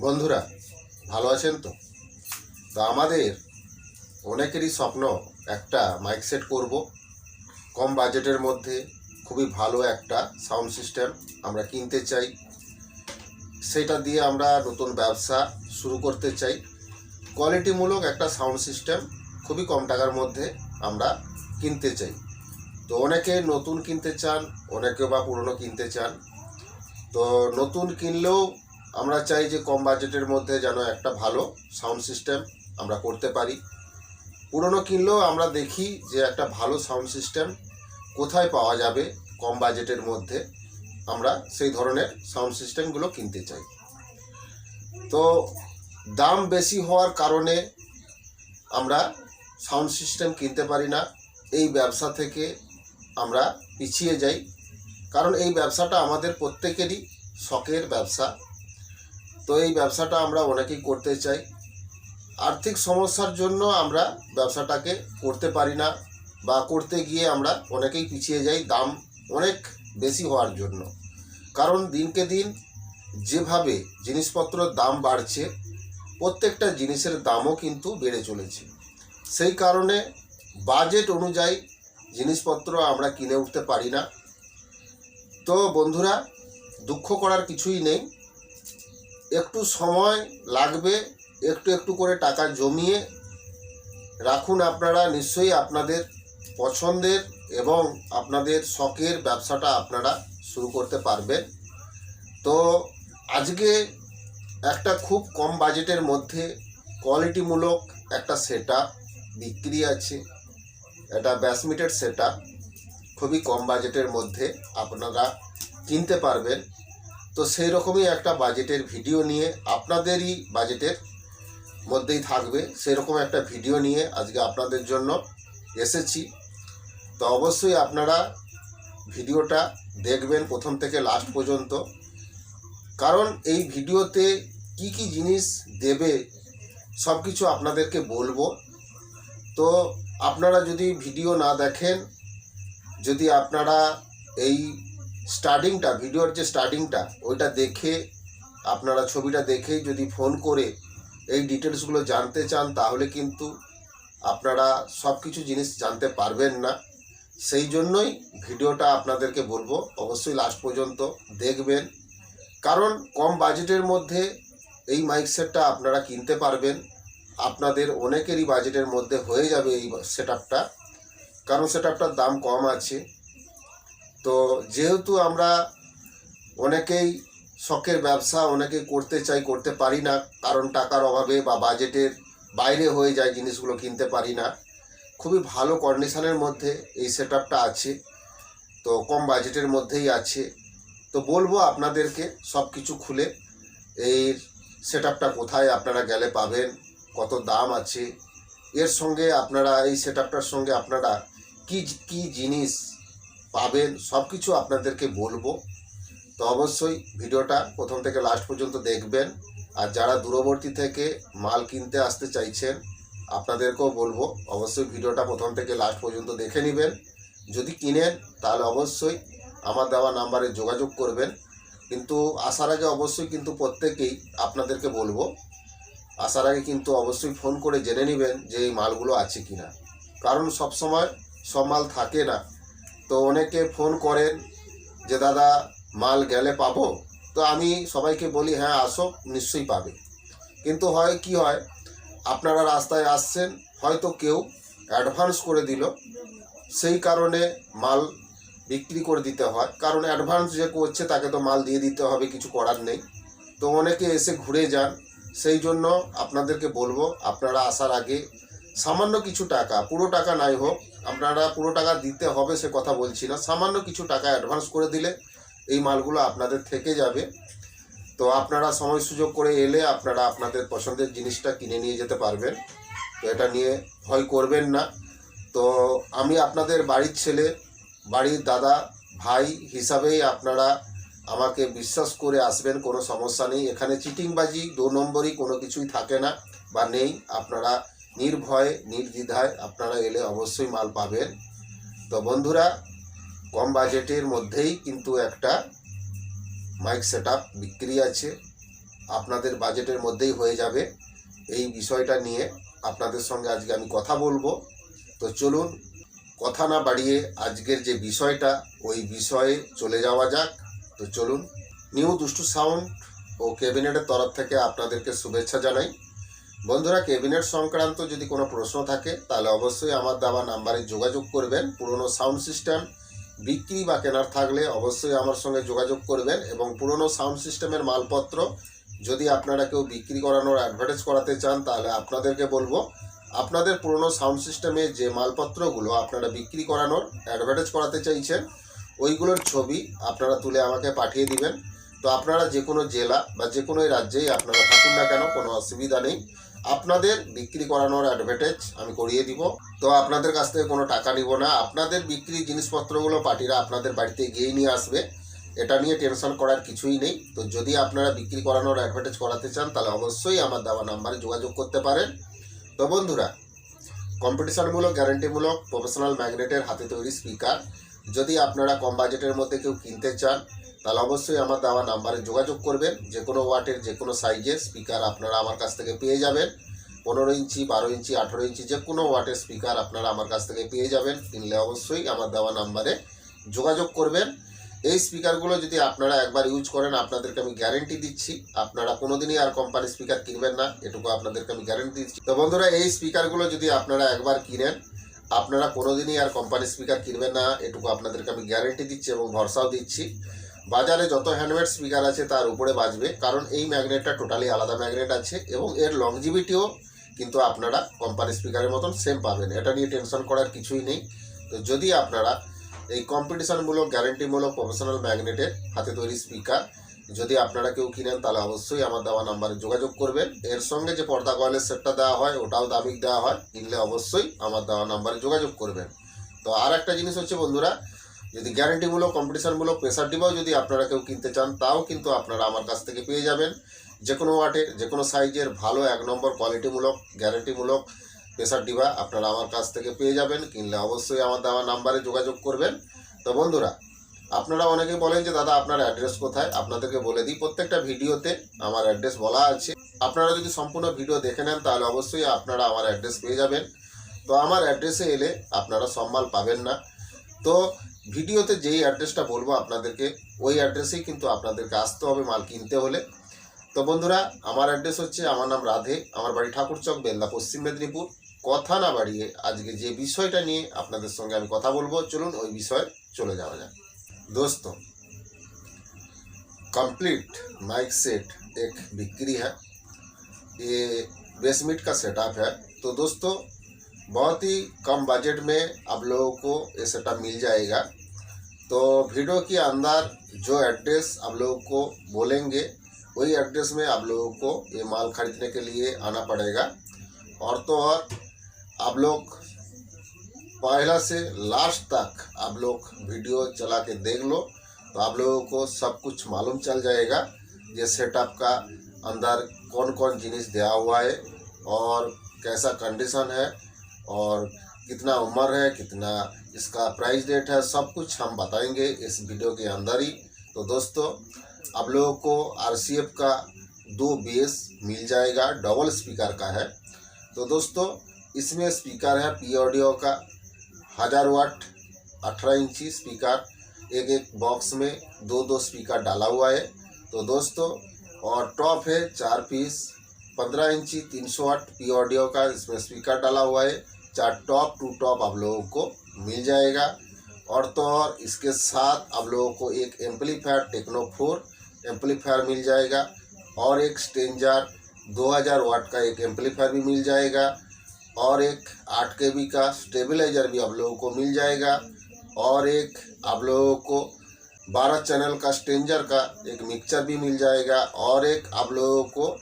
বন্ধুরা, ভালো আছেন তো? তো আমাদের অনেকেরই স্বপ্ন একটা মাইক সেট করব। কম বাজেটের মধ্যে খুবই ভালো একটা সাউন্ড সিস্টেম আমরা কিনতে চাই। সেটা দিয়ে আমরা নতুন ব্যবসা শুরু করতে চাই। কোয়ালিটিমূলক একটা সাউন্ড সিস্টেম খুবই কম টাকার মধ্যে আমরা কিনতে চাই। তো অনেকে নতুন কিনতে চান, অনেকে বা পুরনো কিনতে চান। তো নতুন কিনলেও আমরা চাই যে কম বাজেটের মধ্যে যেন একটা ভালো সাউন্ড সিস্টেম আমরা করতে পারি। পুরনো কিনলেও আমরা দেখি যে একটা ভালো সাউন্ড সিস্টেম কোথায় পাওয়া যাবে কম বাজেটের মধ্যে আমরা সেই ধরনের সাউন্ড সিস্টেমগুলো কিনতে চাই। তো দাম বেশি হওয়ার কারণে আমরা সাউন্ড সিস্টেম কিনতে পারি না। এই ব্যবসা থেকে আমরা পিছিয়ে যাই। কারণ এই ব্যবসাটা আমাদের প্রত্যেকেরই শখের ব্যবসা। তো এই ব্যবসাটা আমরা অনেকেই করতে চাই। আর্থিক সমস্যার জন্য আমরা ব্যবসাটাকে করতে পারি না বা করতে গিয়ে আমরা অনেকেই পিছিয়ে যাই দাম অনেক বেশি হওয়ার জন্য। কারণ দিনকে দিন যেভাবে জিনিসপত্রের দাম বাড়ছে, প্রত্যেকটা জিনিসের দামও কিন্তু বেড়ে চলেছে। সেই কারণে বাজেট অনুযায়ী জিনিসপত্র আমরা কিনে উঠতে পারি না। তো বন্ধুরা, দুঃখ করার কিছুই নেই। একটু সময় লাগবে, একটু একটু করে টাকা জমিয়ে রাখুন আপনারা। নিশ্চয়ই আপনাদের পছন্দের এবং আপনাদের শখের ব্যবসাটা আপনারা শুরু করতে পারবেন। তো আজকে একটা খুব কম বাজেটের মধ্যে কোয়ালিটিমূলক একটা সেট বিক্রি আছে। এটা ব্যাসমিটের সেট খুবই কম বাজেটের মধ্যে আপনারা কিনতে পারবেন। তো সেই রকমই একটা বাজেটের ভিডিও নিয়ে আপনাদেরই বাজেটের মধ্যেই থাকবে। সেরকম একটা ভিডিও নিয়ে আজকে আপনাদের জন্য এসেছি। তো অবশ্যই আপনারা ভিডিওটা দেখবেন প্রথম থেকে লাস্ট পর্যন্ত। কারণ এই ভিডিওতে কি কি জিনিস দেবে সব কিছু আপনাদেরকে বলব। তো আপনারা যদি ভিডিও না দেখেন, যদি আপনারা এই স্টার্টিংটা, ভিডিওর যে স্টার্টিংটা, ওইটা দেখে, আপনারা ছবিটা দেখেই যদি ফোন করে এই ডিটেলসগুলো জানতে চান, তাহলে কিন্তু আপনারা সব কিছু জিনিস জানতে পারবেন না। সেই জন্যই ভিডিওটা আপনাদেরকে বলব, অবশ্যই লাস্ট পর্যন্ত দেখবেন। কারণ কম বাজেটের মধ্যে এই মাইক সেটটা আপনারা কিনতে পারবেন। আপনাদের অনেকেরই বাজেটের মধ্যে হয়ে যাবে এই সেট কারণ সেট দাম কম আছে। তো যেহেতু আমরা অনেকেই শখের ব্যবসা অনেকে করতে চাই, করতে পারি না, কারণ টাকার অভাবে বা বাজেটের বাইরে হয়ে যায় জিনিসগুলো কিনতে পারি না, খুবই ভালো কন্ডিশনের মধ্যে এই সেট আছে, তো কম বাজেটের মধ্যেই আছে। তো বলব আপনাদেরকে সব কিছু খুলে, এই সেট কোথায় আপনারা গেলে পাবেন, কত দাম আছে, এর সঙ্গে আপনারা, এই সেট সঙ্গে আপনারা কি কি জিনিস পাবেন সব কিছু আপনাদেরকে বলব। তো অবশ্যই ভিডিওটা প্রথম থেকে লাস্ট পর্যন্ত দেখবেন। আর যারা দূরবর্তী থেকে মাল কিনতে আসতে চাইছেন, আপনাদেরকেও বলব, অবশ্যই ভিডিওটা প্রথম থেকে লাস্ট পর্যন্ত দেখে নেবেন। যদি কিনেন, তাহলে অবশ্যই আমার দেওয়া নাম্বারে যোগাযোগ করবেন। কিন্তু আসার আগে অবশ্যই কিন্তু প্রত্যেকেই আপনাদেরকে বলব, আসার আগে কিন্তু অবশ্যই ফোন করে জেনে নেবেন যে এই মালগুলো আছে কি না কারণ সব সময় সব মাল থাকে না। তো অনেকে ফোন করেন যে, দাদা, মাল গেলে পাবো? তো আমি সবাইকে বলি হ্যাঁ আসো নিশ্চয়ই পাবে। কিন্তু হয় কি হয়, আপনারা রাস্তায় আসছেন, হয়তো কেউ অ্যাডভান্স করে দিল, সেই কারণে মাল বিক্রি করে দিতে হয়। কারণ অ্যাডভান্স যে করছে, তাকে তো মাল দিয়ে দিতে হবে, কিছু করার নেই। তো অনেকে এসে ঘুরে যান, সেই জন্য আপনাদেরকে বলব, আপনারা আসার আগে সামান্য কিছু টাকা, পুরো টাকা নাই হোক আপনারা পুরো টাকা দিতে হবে সে কথা বলছি না। সামান্য কিছু টাকা অ্যাডভান্স করে দিলে এই মালগুলো আপনাদের থেকে যাবে। তো আপনারা সময় সুযোগ করে এলে আপনারা আপনাদের পছন্দের জিনিসটা কিনে নিয়ে যেতে পারবেন। তো এটা নিয়ে ভয় করবেন না। তো আমি আপনাদের বাড়ির ছেলে, বাড়ির দাদা, ভাই হিসাবেই আপনারা আমাকে বিশ্বাস করে আসবেন, কোনো সমস্যা নেই। এখানে চিটিংবাজি, দু নম্বরই কোনো কিছুই থাকে না বা নেই। আপনারা নির্ভয়ে, নির্দ্বিধায় আপনারা এলে অবশ্যই মাল পাবেন। তো বন্ধুরা, কম বাজেটের মধ্যেই কিন্তু একটা মাইক সেট বিক্রি আছে। আপনাদের বাজেটের মধ্যেই হয়ে যাবে। এই বিষয়টা নিয়ে আপনাদের সঙ্গে আজকে আমি কথা বলব। তো চলুন, কথা না বাড়িয়ে আজকের যে বিষয়টা, ওই বিষয়ে চলে যাওয়া যাক। তো চলুন, নিউ দুষ্টু সাউন্ড ও ক্যাবিনেটের তরফ থেকে আপনাদেরকে শুভেচ্ছা জানাই। বন্ধুরা, ক্যাবিনেট সংক্রান্ত যদি কোনো প্রশ্ন থাকে, তাহলে অবশ্যই আমার দেওয়া নাম্বারে যোগাযোগ করবেন। পুরনো সাউন্ড সিস্টেম, বিক্রি বা কেনার থাকলে অবশ্যই আমার সঙ্গে যোগাযোগ করবেন এবং পুরনো সাউন্ড সিস্টেমের মালপত্র যদি আপনারা কেউ বিক্রি করানোর অ্যাডভার্টাইজ করাতে চান, তাহলে আপনাদেরকে বলব, আপনাদের পুরনো সাউন্ড সিস্টেমে যে মালপত্রগুলো আপনারা বিক্রি করানোর অ্যাডভার্টাইজ করাতে চাইছেন, ওইগুলোর ছবি আপনারা তুলে আমাকে পাঠিয়ে দিবেন। তো আপনারা যে কোনো জেলা বা যে কোনো রাজ্যেই আপনারা থাকুন না কেন, কোনো অসুবিধা নেই। আপনাদের বিক্রি করানোর অ্যাডভার্টাইজ আমি করিয়ে দিব। তো আপনাদের কাছ থেকে কোনো টাকা নিব না। আপনাদের বিক্রি জিনিসপত্রগুলো পার্টিরা আপনাদের বাড়িতে গিয়েই নিয়ে আসবে। এটা নিয়ে টেনশন করার কিছুই নেই। তো যদি আপনারা বিক্রি করানোর অ্যাডভার্টাইজ করাতে চান, তাহলে অবশ্যই আমার দেওয়া নাম্বারে যোগাযোগ করতে পারেন। তো বন্ধুরা কম্পিটিশনমূলক গ্যারান্টিমূলক প্রফেশনাল ম্যাগনেটের হাতে তৈরি স্পিকার যদি আপনারা কম বাজেটের মধ্যে কেউ কিনতে চান তাহলে অবশ্যই আমার দেওয়া নাম্বারে যোগাযোগ করবেন। যে কোনো ওয়াটের যে কোনো সাইজের স্পিকার আপনারা আমার কাছ থেকে পেয়ে যাবেন। পনেরো ইঞ্চি, বারো ইঞ্চি, আঠেরো ইঞ্চি যে কোনো ওয়াটের স্পিকার আপনারা আমার কাছ থেকে পেয়ে যাবেন। কিনলে অবশ্যই আমার দেওয়া নাম্বারে যোগাযোগ করবেন। এই স্পিকারগুলো যদি আপনারা একবার ইউজ করেন, আপনাদেরকে আমি গ্যারেন্টি দিচ্ছি। আপনারা কোনোদিনই আর কোম্পানি স্পিকার কিনবেন না, এটুকু আপনাদেরকে আমি গ্যারেন্টি দিচ্ছি। তো বন্ধুরা, এই স্পিকারগুলো যদি আপনারা একবার কিনেন, আপনারা কোনোদিনই আর কোম্পানি স্পিকার কিনবেন না, এটুকু আপনাদেরকে আমি গ্যারেন্টি দিচ্ছি এবং ভরসাও দিচ্ছি। বাজারে যত হ্যান্ডমেড স্পিকার আছে তার উপরে বাজবে, কারণ এই ম্যাগনেটটা টোটালি আলাদা ম্যাগনেট আছে এবং এর লংজিভিটিও কিন্তু আপনারা কোম্পানি স্পিকারের মতন সেম পাবেন। এটা নিয়ে টেনশন করার কিছুই নেই। তো যদি আপনারা এই কম্পিটিশনমূলক গ্যারেন্টিমূলক প্রফেশনাল ম্যাগনেটের হাতে তৈরি স্পিকার যদি আপনারা কেউ কিনেন, তাহলে অবশ্যই আমার দেওয়া নাম্বারে যোগাযোগ করবেন। এর সঙ্গে যে পর্দা কয়েলের সেটটা দেওয়া হয়, ওটাও দামিক দেওয়া হয়, কিনলে অবশ্যই আমার দেওয়া নাম্বারে যোগাযোগ করবেন। তো আর একটা জিনিস হচ্ছে বন্ধুরা যদি গ্যারেন্টিমূলক কম্পিটিশনমূলক প্রেসার ডিবাও যদি আপনারা কেউ কিনতে চান, তাও কিন্তু আপনারা আমার কাছ থেকে পেয়ে যাবেন। যে কোনো ওয়াটের যে কোনো সাইজের ভালো এক নম্বর কোয়ালিটিমূলক গ্যারেন্টিমূলক প্রেসার ডিবা আপনারা আমার কাছ থেকে পেয়ে যাবেন। কিনলে অবশ্যই আমার দেওয়া নাম্বারে যোগাযোগ করবেন। তো বন্ধুরা, আপনারা অনেকে বলেন যে, দাদা, আপনার অ্যাড্রেস কোথায়? আপনাদেরকে বলে দিই, প্রত্যেকটা ভিডিওতে আমার অ্যাড্রেস বলা আছে। আপনারা যদি সম্পূর্ণ ভিডিও দেখে নেন, তাহলে অবশ্যই আপনারা আমার অ্যাড্রেস পেয়ে যাবেন। তো আমার অ্যাড্রেসে এলে আপনারা সম্মাল পাবেন না। তো ভিডিওতে যেই অ্যাড্রেসটা বলবো আপনাদেরকে ওই অ্যাড্রেসেই কিন্তু আপনাদেরকে আসতে হবে মাল কিনতে হলে তো বন্ধুরা আমার অ্যাড্রেস হচ্ছে আমার নাম রাধে আমার বাড়ি ঠাকুরচক বেলদা পশ্চিম মেদিনীপুর কথা না বাড়িয়ে আজকে যে বিষয়টা নিয়ে আপনাদের সঙ্গে আমি কথা বলবো চলুন ওই বিষয়ে चले जाओ जाए दोस्तों कंप्लीट माइक सेट एक बिक्री है ये बेसमिट का सेटअप है तो दोस्तों बहुत ही कम बजट में आप लोगों को ये सेटअप मिल जाएगा तो वीडियो के अंदर जो एड्रेस आप लोगों को बोलेंगे, वही एड्रेस में आप लोगों को ये माल खरीदने के लिए आना पड़ेगा। और तो और, आप लोग पहला से लास्ट तक आप लोग वीडियो चला के देख लो तो आप लोगों को सब कुछ मालूम चल जाएगा, ये सेटअप का अंदर कौन कौन जिनिस दिया हुआ है, और कैसा कंडीशन है, और कितना उम्र है, कितना इसका प्राइस डेट है, सब कुछ हम बताएँगे इस वीडियो के अंदर ही। तो दोस्तों, आप लोगों को आरसीएफ का दो बेस मिल जाएगा डबल स्पीकर का है। तो दोस्तों, इसमें स्पीकर है पी ऑडियो का, हज़ार वाट अठारह इंची स्पीकर एक एक बॉक्स में दो दो स्पीकर डाला हुआ है। तो दोस्तों, और टॉप है चार पीस पंद्रह इंची, तीन सौ वाट पी ऑडियो का इसमें स्पीकर डाला हुआ है। चार टॉप टू टॉप आप लोगों को मिल जाएगा। और तो और इसके साथ आप लोगों को एक एम्पलीफायर टेक्नो फोर एम्पलीफायर मिल जाएगा और एक स्टेंजर 2000 वाट का एक एम्पलीफायर भी मिल जाएगा और एक आठ के बी का स्टेबलाइजर भी आप लोगों को मिल जाएगा और एक आप लोगों को बारह चैनल का स्टेंजर का एक मिक्सचर भी मिल जाएगा और एक आप लोगों को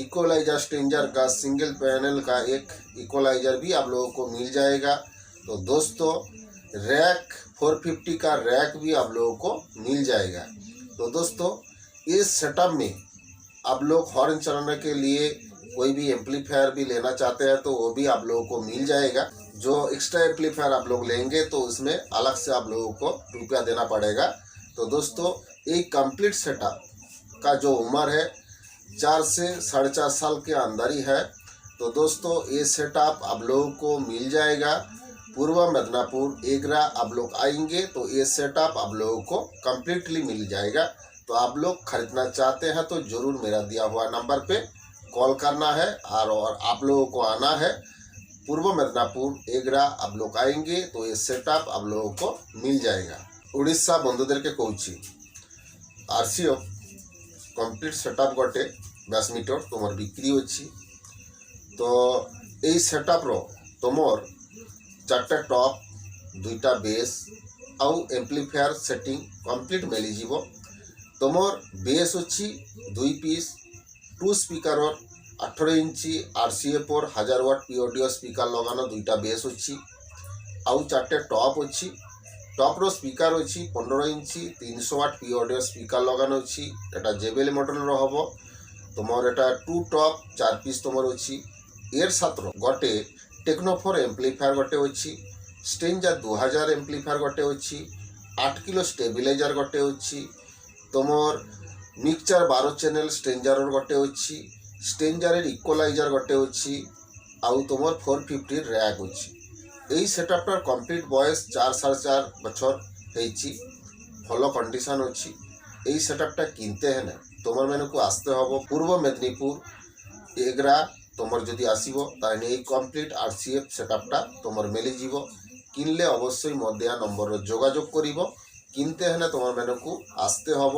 इक्वलाइजर स्टेंजर का सिंगल पैनल का एक इक्वलाइजर भी आप लोगों को मिल जाएगा। तो दोस्तों रैक 450 का रैक भी आप लोगों को मिल जाएगा। तो दोस्तों, इस सेटअप में आप लोग हॉर्न चलाने के लिए कोई भी एम्पलीफायर भी लेना चाहते हैं तो वो भी आप लोगों को मिल जाएगा। जो एक्स्ट्रा एम्पलीफायर आप लोग लेंगे तो उसमें अलग से आप लोगों को रुपया देना पड़ेगा। तो दोस्तों, एक कंप्लीट सेटअप का जो उम्र है, चार से साढ़े चार साल के अंदर ही है। तो दोस्तों, ये सेटअप आप लोगों को मिल जाएगा। पूर्व मिदनापुर एगरा आप लोग आएंगे तो ये सेटअप आप लोगों को कम्प्लीटली मिल जाएगा तो आप लोग खरीदना चाहते हैं तो ज़रूर मेरा दिया हुआ नंबर पे कॉल करना है और, और आप लोगों को आना है पूर्व मिदनापुर एगरा आप लोग आएंगे तो ये सेटअप आप लोगों को मिल जाएगा উড়িষ্যা বন্ধুদেরকে কৌছি আরসিও কমপ্লিট সেট আপ গটে ব্যাস মিটর তোমার বিক্রি অছি তো এই সেট আপর তোমার চারটা টপ, দুইটা বেস, আউ এম্পলিফায়ার সেটিং কমপ্লিট মিলিଯିବ তোমার বেস অছি দুই পিস টু স্পিকারর আঠেরো ইঞ্চি আরসিএফর হাজার ওয়াট পিওডিও স্পিকার লগানো দুইটা বেস অছি আউ চারটে টপ অছি টপর স্পিকার অছি পনেরো ইঞ্চি, তিনশো ওয়াট পি অডিও স্পিকার লগানো অছি এটা জেবেল মডেলর হব। তোমার এটা টু টপ চার পিস তোমার অছি এর সাথে গটে টেকনোফোর এম্পলিফায়ার গটে অছি স্টেঞ্জার দু হাজার এম্পলিফায়ার গটে অছি আট কিলো স্টেবিলাইজার গটে অছি তোমার মিক্সচার বারো চ্যানেল স্টেঞ্জারর গটে অছি স্টেঞ্জারের ইকোলাইজার গটে অছি আউ তোমার ফোর ফিফটির র্যাক অছি এই সেটআপটার কমপ্লিট বয়স চার সাড়ে চার বছর হয়েছি ଭଲ কন্ডিশন ଅଛି এই সেটআপটা কিনতে ହେଲେ তোমার ମାନଙ୍କୁ আসতে হব পূর্ব মেদিনীপুর তোমার ତୁମର ଯଦି ଆସିବ ତାହେଲେ ଏଇ କମ୍ପ୍ଲିଟ୍ ଆର୍ ସି ଏଫ୍ তোমার মেলে যাব কিনলে অবশ্যই মধ্যা নম্বরে যোগাযোগ করিব। কিনতে হলে তোমার ম্যাডামকে আসতে হব।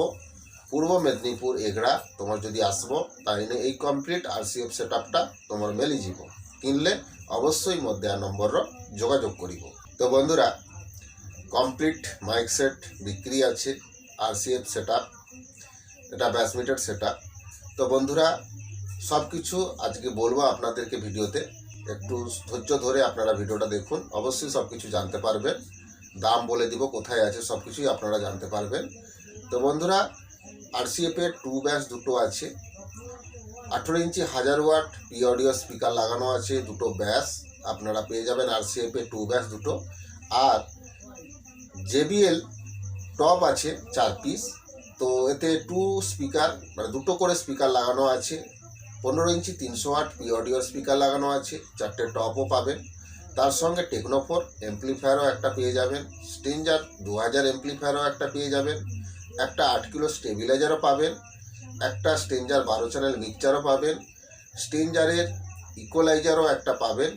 পূর্ব মেদিনীপুর এগড়া তোমার যদি আসব তাহলে এই কমপ্লিট আর সিএফ সেট আপটা তোমার মেলে যাব কিনলে অবশ্যই মধ্যা নম্বরর যোগাযোগ করিব। তো বন্ধুরা কমপ্লিট মাইক সেট বিক্রি আছে আর সিএফ সেট আপ এটা ব্যাসমিটার সেট আপ তো বন্ধুরা সব কিছু আজকে বলব আপনাদেরকে ভিডিওতে। একটু ধৈর্য ধরে আপনারা ভিডিওটা দেখুন। অবশ্যই সব কিছু জানতে পারবেন। দাম বলে দিব কোথায় আছে সব কিছুই আপনারা জানতে পারবেন। তো বন্ধুরা আরসিএফ এর টু ব্যাস দুটো আছে। আঠেরো ইঞ্চি হাজার ওয়াট পি অডিও স্পিকার লাগানো আছে দুটো ব্যাস আপনারা পেয়ে যাবেন আরসিএফ এর টু ব্যাস দুটো। আর জেবিএল টপ আছে চার পিস তো এতে টু স্পিকার মানে দুটো করে স্পিকার লাগানো আছে। পনেরো ইঞ্চি, তিনশো আট পি অডিও স্পিকার লাগানো আছে, চারটে টপও পাবেন। তার সঙ্গে টেকনোফোর এমপ্লিফায়ারও একটা পেয়ে যাবেন। স্টেঞ্জার দু হাজার এমপ্লিফায়ারও একটা পেয়ে যাবেন। একটা আট কিলো স্টেবিলাইজারও পাবেন। একটা স্টেঞ্জার বারো চ্যানেল মিক্সচারও পাবেন। স্টেঞ্জারের ইকোলাইজারও একটা পাবেন।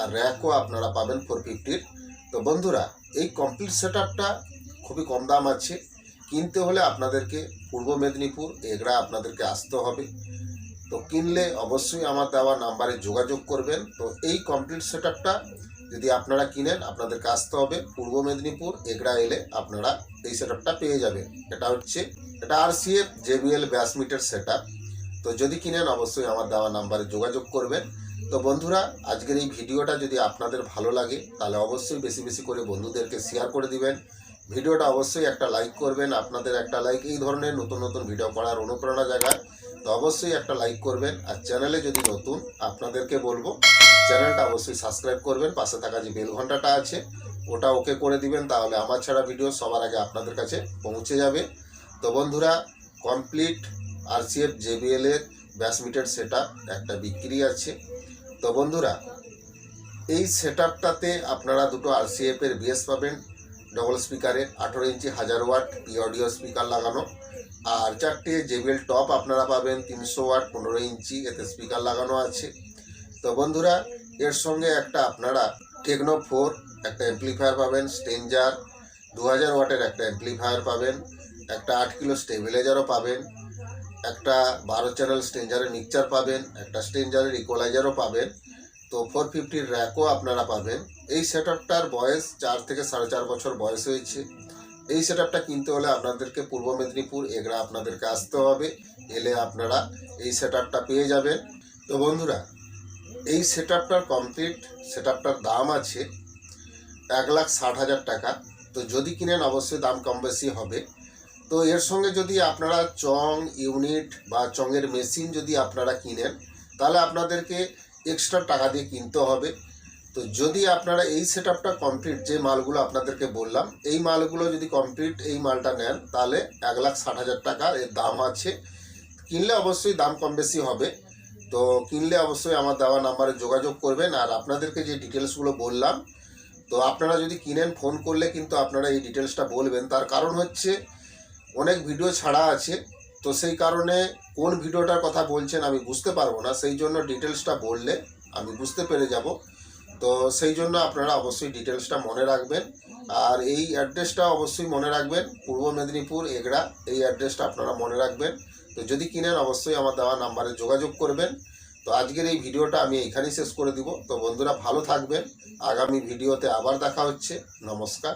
আর র্যাকও আপনারা পাবেন ফোর ফিফটির তো বন্ধুরা, এই কমপ্লিট সেট খুবই কম দাম আছে। কিনতে হলে আপনাদেরকে পূর্ব মেদিনীপুর, এগড়া আপনাদেরকে আসতে হবে। তো কিনলে অবশ্যই আমার দেওয়া নাম্বারে যোগাযোগ করবেন। তো এই কমপ্লিট সেট যদি আপনারা কিনেন আপনাদেরকে আসতে হবে পূর্ব মেদিনীপুর, এগড়া এলে আপনারা এই সেট পেয়ে যাবেন। এটা হচ্ছে, এটা R C F JBL bass meter set তো যদি কিনেন, অবশ্যই আমার দেওয়া নাম্বারে যোগাযোগ করবেন। তো বন্ধুরা, আজকের এই ভিডিওটা যদি আপনাদের ভালো লাগে, তাহলে অবশ্যই বেশি বেশি করে বন্ধুদেরকে শেয়ার করে দিবেন। ভিডিওটা অবশ্যই একটা লাইক করবেন। আপনাদের একটা লাইক এই ধরনের নতুন নতুন ভিডিও করার অনুপ্রেরণা জায়গায় তো অবশ্যই একটা লাইক করবেন। আর চ্যানেলে যদি নতুন, আপনাদেরকে বলব চ্যানেলটা অবশ্যই সাবস্ক্রাইব করবেন। পাশে থাকা যে বেল ঘন্টাটা আছে, ওটা ওকে করে দিবেন। তাহলে আমার ছাড়া ভিডিও সবার আগে আপনাদের কাছে পৌঁছে যাবে। তো বন্ধুরা কমপ্লিট আরসিএফ জেবিএল এর ব্যাস মিটার সেট একটা বিক্রি আছে। তো বন্ধুরা, এই সেট আপনারা দুটো আরসিএফ এর বিএস পাবেন। ডবল স্পিকারে আঠেরো ইঞ্চি, হাজার ওয়াট পি অডিও স্পিকার লাগানো। আর চারটে জেবিএল টপ আপনারা পাবেন তিনশো ওয়াট, পনেরো ইঞ্চি, এতে স্পিকার লাগানো আছে। তো বন্ধুরা, এর সঙ্গে একটা আপনারা টেকনো ফোর একটা অ্যাম্পলিফায়ার পাবেন স্টেঞ্জার দু হাজার ওয়াটের একটা অ্যাম্পলিফায়ার পাবেন, একটা আট কিলো স্টেবিলাইজারও পাবেন, একটা বারো চ্যানেল স্টেঞ্জারের মিক্সচার পাবেন, একটা স্টেঞ্জারের ইকোলাইজারও পাবেন, তো ফোর ফিফটির র্যাকও আপনারা পাবেন। এই সেট আপটার বয়স চার থেকে সাড়ে চার বছর বয়স হয়েছে। এই সেট কিনতে হলে আপনাদেরকে পূর্ব মেদিনীপুর, এগরা আপনাদেরকে আসতে হবে। এলে আপনারা এই সেট পেয়ে যাবেন। তো বন্ধুরা, এই সেট কমপ্লিট সেট দাম আছে এক লাখ ষাট হাজার টাকা। তো যদি কিনেন, অবশ্যই দাম কম বেশি হবে। তো এর সঙ্গে যদি আপনারা চং ইউনিট বা চঙের মেশিন যদি আপনারা কিনেন, তাহলে আপনাদেরকে এক্সট্রা টাকা দিয়ে কিনতে হবে। তো যদি আপনারা এই সেট আপটা কমপ্লিট যে মালগুলো আপনাদেরকে বললাম, এই মালগুলো যদি কমপ্লিট এই মালটা নেন, তাহলে এক লাখ ষাট হাজার টাকা এর দাম আছে। কিনলে অবশ্যই দাম কম বেশি হবে। তো কিনলে অবশ্যই আমার দেওয়া নাম্বারে যোগাযোগ করবেন। আর আপনাদেরকে যে ডিটেলসগুলো বললাম, তো আপনারা যদি কিনেন ফোন করলে কিন্তু আপনারা এই ডিটেলসটা বলবেন। তার কারণ হচ্ছে, অনেক ভিডিও ছাড়া আছে। তো সেই কারণে কোন ভিডিওটার কথা বলছেন আমি বুঝতে পারব না। সেই জন্য ডিটেলসটা বললে আমি বুঝতে পেরে যাব। তো সেই জন্য আপনারা অবশ্যই ডিটেলসটা মনে রাখবেন। আর এই অ্যাড্রেসটা অবশ্যই মনে রাখবেন। পূর্ব মেদিনীপুর, এগড়া, এই অ্যাড্রেসটা আপনারা মনে রাখবেন। তো যদি কিনেন, অবশ্যই আমার দেওয়া নাম্বারে যোগাযোগ করবেন। তো আজকের এই ভিডিওটা আমি এখানেই শেষ করে দিব। তো বন্ধুরা ভালো থাকবেন। আগামী ভিডিওতে আবার দেখা হচ্ছে। নমস্কার।